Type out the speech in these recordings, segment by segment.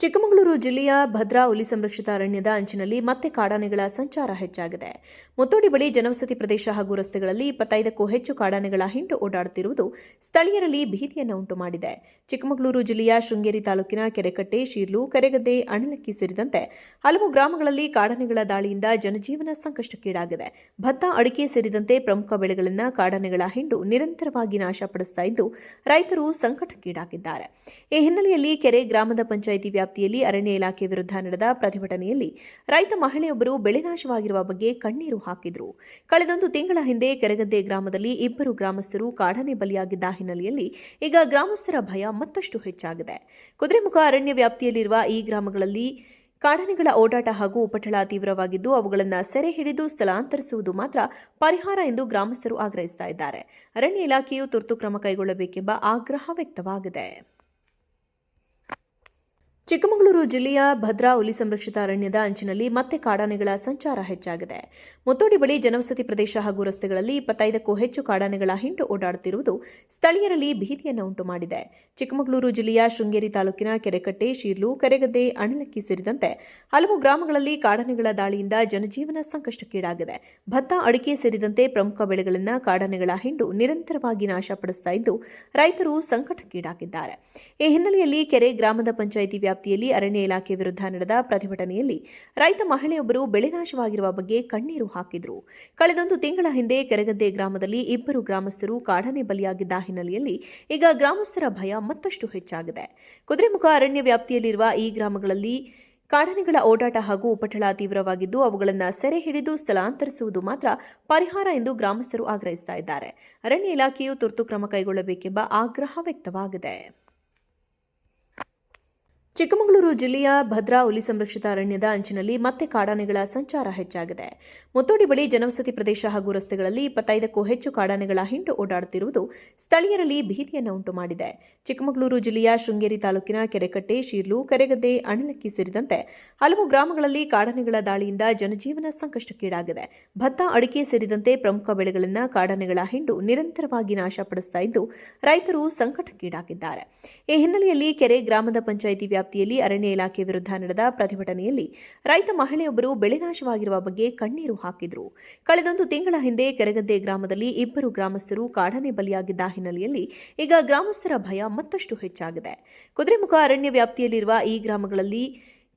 ಚಿಕ್ಕಮಗಳೂರು ಜಿಲ್ಲೆಯ ಭದ್ರಾ ಹುಲಿ ಸಂರಕ್ಷಿತ ಅರಣ್ಯದ ಅಂಚಿನಲ್ಲಿ ಮತ್ತೆ ಕಾಡಾನೆಗಳ ಸಂಚಾರ ಹೆಚ್ಚಾಗಿದೆ. ಮುತ್ತೋಡಿ ಬಳಿ ಜನವಸತಿ ಪ್ರದೇಶ ಹಾಗೂ ರಸ್ತೆಗಳಲ್ಲಿ ಇಪ್ಪತ್ತೈದಕ್ಕೂ ಹೆಚ್ಚು ಕಾಡಾನೆಗಳ ಹಿಂಡು ಓಡಾಡುತ್ತಿರುವುದು ಸ್ಥಳೀಯರಲ್ಲಿ ಭೀತಿಯನ್ನು ಉಂಟು ಮಾಡಿದೆ ಚಿಕ್ಕಮಗಳೂರು ಜಿಲ್ಲೆಯ ಶೃಂಗೇರಿ ತಾಲೂಕಿನ ಕೆರೆಕಟ್ಟೆ, ಶೀರ್ಲು, ಕರೆಗದ್ದೆ, ಅಣಲಕ್ಕಿ ಸೇರಿದಂತೆ ಹಲವು ಗ್ರಾಮಗಳಲ್ಲಿ ಕಾಡಾನೆಗಳ ದಾಳಿಯಿಂದ ಜನಜೀವನ ಸಂಕಷ್ಟಕ್ಕೀಡಾಗಿದೆ. ಭತ್ತ, ಅಡಿಕೆ ಸೇರಿದಂತೆ ಪ್ರಮುಖ ಬೆಳೆಗಳನ್ನು ಕಾಡಾನೆಗಳ ಹಿಂಡು ನಿರಂತರವಾಗಿ ನಾಶಪಡಿಸುತ್ತಿದ್ದು ರೈತರು ಸಂಕಟಕ್ಕೀಡಾಗಿದ್ದಾರೆ. ಈ ಹಿನ್ನೆಲೆಯಲ್ಲಿ ಕೆರೆ ಗ್ರಾಮದ ಪಂಚಾಯಿತಿ ವ್ಯಾಪ್ತಿಯಲ್ಲಿ ಅರಣ್ಯ ಇಲಾಖೆ ವಿರುದ್ಧ ನಡೆದ ಪ್ರತಿಭಟನೆಯಲ್ಲಿ ರೈತ ಮಹಿಳೆಯೊಬ್ಬರು ಬೆಳೆ ನಾಶವಾಗಿರುವ ಬಗ್ಗೆ ಕಣ್ಣೀರು ಹಾಕಿದ್ರು. ಕಳೆದೊಂದು ತಿಂಗಳ ಹಿಂದೆ ಕೆರೆಗದ್ದೆ ಗ್ರಾಮದಲ್ಲಿ ಇಬ್ಬರು ಗ್ರಾಮಸ್ಥರು ಕಾಡನೆ ಬಲಿಯಾಗಿದ್ದ ಹಿನ್ನೆಲೆಯಲ್ಲಿ ಈಗ ಗ್ರಾಮಸ್ಥರ ಭಯ ಮತ್ತಷ್ಟು ಹೆಚ್ಚಾಗಿದೆ. ಕುದುರೆಮುಖ ಅರಣ್ಯ ವ್ಯಾಪ್ತಿಯಲ್ಲಿರುವ ಈ ಗ್ರಾಮಗಳಲ್ಲಿ ಕಾಡನೆಗಳ ಓಡಾಟ ಹಾಗೂ ಉಪಟಳ ತೀವ್ರವಾಗಿದ್ದು, ಅವುಗಳನ್ನು ಸೆರೆ ಹಿಡಿದು ಸ್ಥಳಾಂತರಿಸುವುದು ಮಾತ್ರ ಪರಿಹಾರ ಎಂದು ಗ್ರಾಮಸ್ಥರು ಆಗ್ರಹಿಸ್ತಾ ಇದ್ದಾರೆ. ಅರಣ್ಯ ಇಲಾಖೆಯು ತುರ್ತು ಕ್ರಮ ಕೈಗೊಳ್ಳಬೇಕೆಂಬ ಆಗ್ರಹ ವ್ಯಕ್ತವಾಗಿದೆ. ಚಿಕ್ಕಮಗಳೂರು ಜಿಲ್ಲೆಯ ಭದ್ರಾ ಹುಲಿ ಸಂರಕ್ಷಿತ ಅರಣ್ಯದ ಅಂಚಿನಲ್ಲಿ ಮತ್ತೆ ಕಾಡಾನೆಗಳ ಸಂಚಾರ ಹೆಚ್ಚಾಗಿದೆ. ಮುತ್ತೋಡಿ ಬಳಿ ಜನವಸತಿ ಪ್ರದೇಶ ಹಾಗೂ ರಸ್ತೆಗಳಲ್ಲಿ ಇಪ್ಪತ್ತೈದಕ್ಕೂ ಹೆಚ್ಚು ಕಾಡಾನೆಗಳ ಹಿಂಡು ಓಡಾಡುತ್ತಿರುವುದು ಸ್ಥಳೀಯರಲ್ಲಿ ಭೀತಿಯನ್ನು ಉಂಟು ಮಾಡಿದೆ ಚಿಕ್ಕಮಗಳೂರು ಜಿಲ್ಲೆಯ ಶೃಂಗೇರಿ ತಾಲೂಕಿನ ಕೆರೆಕಟ್ಟೆ, ಶೀರ್ಲು, ಕೆರೆಗದ್ದೆ, ಅಣಲಕ್ಕಿ ಸೇರಿದಂತೆ ಹಲವು ಗ್ರಾಮಗಳಲ್ಲಿ ಕಾಡಾನೆಗಳ ದಾಳಿಯಿಂದ ಜನಜೀವನ ಸಂಕಷ್ಟಕ್ಕೀಡಾಗಿದೆ. ಭತ್ತ, ಅಡಿಕೆ ಸೇರಿದಂತೆ ಪ್ರಮುಖ ಬೆಳೆಗಳನ್ನು ಕಾಡಾನೆಗಳ ಹಿಂಡು ನಿರಂತರವಾಗಿ ನಾಶಪಡಿಸುತ್ತಿದ್ದು ರೈತರು ಸಂಕಟಕ್ಕೀಡಾಗಿದ್ದಾರೆ. ಈ ಹಿನ್ನೆಲೆಯಲ್ಲಿ ಕೆರೆ ಗ್ರಾಮದ ಪಂಚಾಯಿತಿ ವ್ಯಾಪ್ತಿಯಲ್ಲಿ ಅರಣ್ಯ ಇಲಾಖೆ ವಿರುದ್ಧ ನಡೆದ ಪ್ರತಿಭಟನೆಯಲ್ಲಿ ರೈತ ಮಹಿಳೆಯೊಬ್ಬರು ಬೆಳೆ ನಾಶವಾಗಿರುವ ಬಗ್ಗೆ ಕಣ್ಣೀರು ಹಾಕಿದ್ರು. ಕಳೆದೊಂದು ತಿಂಗಳ ಹಿಂದೆ ಕೆರೆಗದ್ದೆ ಗ್ರಾಮದಲ್ಲಿ ಇಬ್ಬರು ಗ್ರಾಮಸ್ಥರು ಕಾಡನೆ ಬಲಿಯಾಗಿದ್ದ ಹಿನ್ನೆಲೆಯಲ್ಲಿ ಈಗ ಗ್ರಾಮಸ್ಥರ ಭಯ ಮತ್ತಷ್ಟು ಹೆಚ್ಚಾಗಿದೆ. ಕುದುರೆಮುಖ ಅರಣ್ಯ ವ್ಯಾಪ್ತಿಯಲ್ಲಿರುವ ಈ ಗ್ರಾಮಗಳಲ್ಲಿ ಕಾಡಾನೆಗಳ ಓಡಾಟ ಹಾಗೂ ಉಪಟಳ ತೀವ್ರವಾಗಿದ್ದು, ಅವುಗಳನ್ನು ಸೆರೆ ಹಿಡಿದು ಸ್ಥಳಾಂತರಿಸುವುದು ಮಾತ್ರ ಪರಿಹಾರ ಎಂದು ಗ್ರಾಮಸ್ಥರು ಆಗ್ರಹಿಸ್ತಾ ಇದ್ದಾರೆ. ಅರಣ್ಯ ಇಲಾಖೆಯು ತುರ್ತು ಕ್ರಮ ಕೈಗೊಳ್ಳಬೇಕೆಂಬ ಆಗ್ರಹ ವ್ಯಕ್ತವಾಗಿದೆ. ಚಿಕ್ಕಮಗಳೂರು ಜಿಲ್ಲೆಯ ಭದ್ರಾ ಹುಲಿ ಸಂರಕ್ಷಿತ ಅರಣ್ಯದ ಅಂಚಿನಲ್ಲಿ ಮತ್ತೆ ಕಾಡಾನೆಗಳ ಸಂಚಾರ ಹೆಚ್ಚಾಗಿದೆ. ಮುತ್ತೋಡಿ ಬಳಿ ಜನವಸತಿ ಪ್ರದೇಶ ಹಾಗೂ ರಸ್ತೆಗಳಲ್ಲಿ ಇಪ್ಪತ್ತೈದಕ್ಕೂ ಹೆಚ್ಚು ಕಾಡಾನೆಗಳ ಹಿಂಡು ಓಡಾಡುತ್ತಿರುವುದು ಸ್ಥಳೀಯರಲ್ಲಿ ಭೀತಿಯನ್ನು ಉಂಟು ಮಾಡಿದೆ ಚಿಕ್ಕಮಗಳೂರು ಜಿಲ್ಲೆಯ ಶೃಂಗೇರಿ ತಾಲೂಕಿನ ಕೆರೆಕಟ್ಟೆ, ಶೀರ್ಲು, ಕೆರೆಗದ್ದೆ, ಅಣಲಕ್ಕಿ ಸೇರಿದಂತೆ ಹಲವು ಗ್ರಾಮಗಳಲ್ಲಿ ಕಾಡಾನೆಗಳ ದಾಳಿಯಿಂದ ಜನಜೀವನ ಸಂಕಷ್ಟಕ್ಕೀಡಾಗಿದೆ. ಭತ್ತ, ಅಡಿಕೆ ಸೇರಿದಂತೆ ಪ್ರಮುಖ ಬೆಳೆಗಳನ್ನು ಕಾಡಾನೆಗಳ ಹಿಂಡು ನಿರಂತರವಾಗಿ ನಾಶಪಡಿಸ್ತಾ ಇದ್ದು ರೈತರು ಸಂಕಟಕ್ಕೀಡಾಗಿದ್ದಾರೆ. ಈ ಹಿನ್ನೆಲೆಯಲ್ಲಿ ಕೆರೆ ಗ್ರಾಮದ ಪಂಚಾಯಿತಿ ವ್ಯಾಪ್ತಿಯಲ್ಲಿ ಅರಣ್ಯ ಇಲಾಖೆ ವಿರುದ್ಧ ನಡೆದ ಪ್ರತಿಭಟನೆಯಲ್ಲಿ ರೈತ ಮಹಿಳೆಯೊಬ್ಬರು ಬೆಳೆ ನಾಶವಾಗಿರುವ ಬಗ್ಗೆ ಕಣ್ಣೀರು ಹಾಕಿದ್ರು. ಕಳೆದೊಂದು ತಿಂಗಳ ಹಿಂದೆ ಕೆರೆಗದ್ದೆ ಗ್ರಾಮದಲ್ಲಿ ಇಬ್ಬರು ಗ್ರಾಮಸ್ಥರು ಕಾಡನೆ ಬಲಿಯಾಗಿದ್ದ ಹಿನ್ನೆಲೆಯಲ್ಲಿ ಈಗ ಗ್ರಾಮಸ್ಥರ ಭಯ ಮತ್ತಷ್ಟು ಹೆಚ್ಚಾಗಿದೆ. ಕುದುರೆಮುಖ ಅರಣ್ಯ ವ್ಯಾಪ್ತಿಯಲ್ಲಿರುವ ಈ ಗ್ರಾಮಗಳಲ್ಲಿ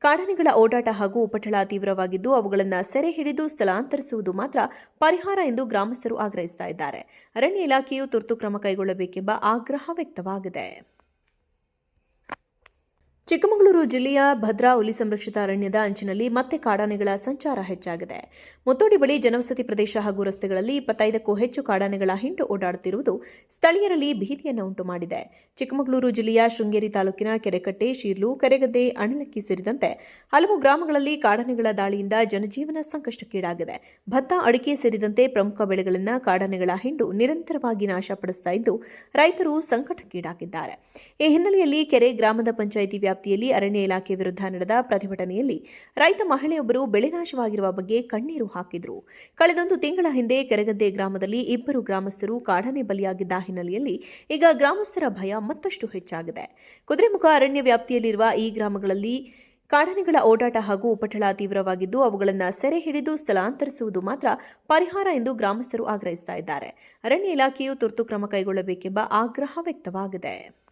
ಕಾಡನೆಗಳ ಓಡಾಟ ಹಾಗೂ ಉಪಟಳ ತೀವ್ರವಾಗಿದ್ದು, ಅವುಗಳನ್ನು ಸೆರೆ ಹಿಡಿದು ಸ್ಥಳಾಂತರಿಸುವುದು ಮಾತ್ರ ಪರಿಹಾರ ಎಂದು ಗ್ರಾಮಸ್ಥರು ಆಗ್ರಹಿಸ್ತಾ ಇದ್ದಾರೆ. ಅರಣ್ಯ ಇಲಾಖೆಯು ತುರ್ತು ಕ್ರಮ ಕೈಗೊಳ್ಳಬೇಕೆಂಬ ಆಗ್ರಹ ವ್ಯಕ್ತವಾಗಿದೆ. ಚಿಕ್ಕಮಗಳೂರು ಜಿಲ್ಲೆಯ ಭದ್ರಾ ಹುಲಿ ಸಂರಕ್ಷಿತ ಅರಣ್ಯದ ಅಂಚಿನಲ್ಲಿ ಮತ್ತೆ ಕಾಡಾನೆಗಳ ಸಂಚಾರ ಹೆಚ್ಚಾಗಿದೆ. ಮುತ್ತೋಡಿ ಬಳಿ ಜನವಸತಿ ಪ್ರದೇಶ ಹಾಗೂ ರಸ್ತೆಗಳಲ್ಲಿ ಇಪ್ಪತ್ತೈದಕ್ಕೂ ಹೆಚ್ಚು ಕಾಡಾನೆಗಳ ಹಿಂಡು ಓಡಾಡುತ್ತಿರುವುದು ಸ್ಥಳೀಯರಲ್ಲಿ ಭೀತಿಯನ್ನು ಉಂಟು ಮಾಡಿದೆ ಚಿಕ್ಕಮಗಳೂರು ಜಿಲ್ಲೆಯ ಶೃಂಗೇರಿ ತಾಲೂಕಿನ ಕೆರೆಕಟ್ಟೆ, ಶೀರ್ಲು, ಕೆರೆಗದ್ದೆ, ಅಣಲಕ್ಕಿ ಸೇರಿದಂತೆ ಹಲವು ಗ್ರಾಮಗಳಲ್ಲಿ ಕಾಡಾನೆಗಳ ದಾಳಿಯಿಂದ ಜನಜೀವನ ಸಂಕಷ್ಟಕ್ಕೀಡಾಗಿದೆ. ಭತ್ತ, ಅಡಿಕೆ ಸೇರಿದಂತೆ ಪ್ರಮುಖ ಬೆಳೆಗಳನ್ನು ಕಾಡಾನೆಗಳ ಹಿಂಡು ನಿರಂತರವಾಗಿ ನಾಶಪಡಿಸುತ್ತಿದ್ದು ರೈತರು ಸಂಕಟಕ್ಕೀಡಾಗಿದ್ದಾರೆ. ಈ ಹಿನ್ನೆಲೆಯಲ್ಲಿ ಕೆರೆ ಗ್ರಾಮದ ಪಂಚಾಯಿತಿ ವ್ಯಾಪ್ತಿಯಲ್ಲಿ ಅರಣ್ಯ ಇಲಾಖೆ ವಿರುದ್ಧ ನಡೆದ ಪ್ರತಿಭಟನೆಯಲ್ಲಿ ರೈತ ಮಹಿಳೆಯೊಬ್ಬರು ಬೆಳೆ ನಾಶವಾಗಿರುವ ಬಗ್ಗೆ ಕಣ್ಣೀರು ಹಾಕಿದ್ರು. ಕಳೆದೊಂದು ತಿಂಗಳ ಹಿಂದೆ ಕೆರೆಗದ್ದೆ ಗ್ರಾಮದಲ್ಲಿ ಇಬ್ಬರು ಗ್ರಾಮಸ್ಥರು ಕಾಡಾನೆ ಬಲಿಯಾಗಿದ್ದ ಹಿನ್ನೆಲೆಯಲ್ಲಿ ಈಗ ಗ್ರಾಮಸ್ಥರ ಭಯ ಮತ್ತಷ್ಟು ಹೆಚ್ಚಾಗಿದೆ. ಕುದುರೆಮುಖ ಅರಣ್ಯ ವ್ಯಾಪ್ತಿಯಲ್ಲಿರುವ ಈ ಗ್ರಾಮಗಳಲ್ಲಿ ಕಾಡಾನೆಗಳ ಓಡಾಟ ಹಾಗೂ ಉಪಟಳ ತೀವ್ರವಾಗಿದ್ದು, ಅವುಗಳನ್ನು ಸೆರೆ ಹಿಡಿದು ಸ್ಥಳಾಂತರಿಸುವುದು ಮಾತ್ರ ಪರಿಹಾರ ಎಂದು ಗ್ರಾಮಸ್ಥರು ಆಗ್ರಹಿಸ್ತಾ ಇದ್ದಾರೆ. ಅರಣ್ಯ ಇಲಾಖೆಯು ತುರ್ತು ಕ್ರಮ ಕೈಗೊಳ್ಳಬೇಕೆಂಬ ಆಗ್ರಹ ವ್ಯಕ್ತವಾಗಿದೆ.